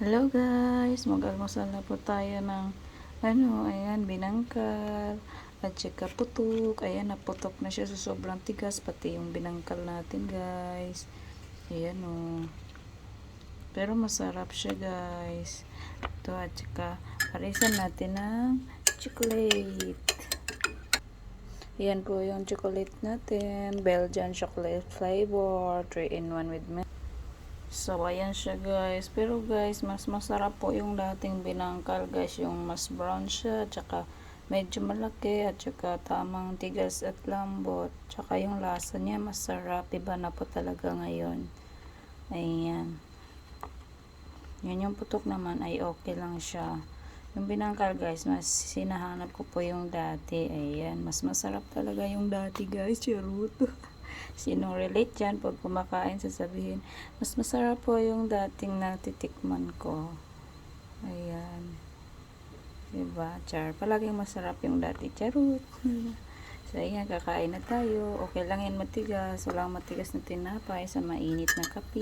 Hello guys, mag-almusal na po tayo ng ano, ayan, binangkal at saka putok. Ayan, naputok na siya sa sobrang tigas, pati yung binangkal natin guys. Ayan o. Pero masarap siya guys. Ito at saka parisan natin ng chocolate. Ayan po yung chocolate natin. Belgian chocolate flavor. 3 in 1 with milk. So, ayan siya guys. Pero guys, mas masarap po yung dating binangkal guys. Yung mas brown siya. Tsaka medyo malaki. At tsaka tamang tigas at lambot. Tsaka yung lasa niya masarap. Iba na po talaga ngayon. Ayan. Yan yung putok naman ay okay lang siya. Yung binangkal guys, mas sinahanap ko po yung dati. Ayan, mas masarap talaga yung dati guys. Charot. Sinong relate dyan pag kumakain sasabihin, mas masarap po yung dating natitikman ko. Ayan. Diba? Char. Palaging masarap yung dati. Charot. So, ayan, kakain na tayo. Okay lang yan matigas. Walang matigas na tinapay sa mainit na kape.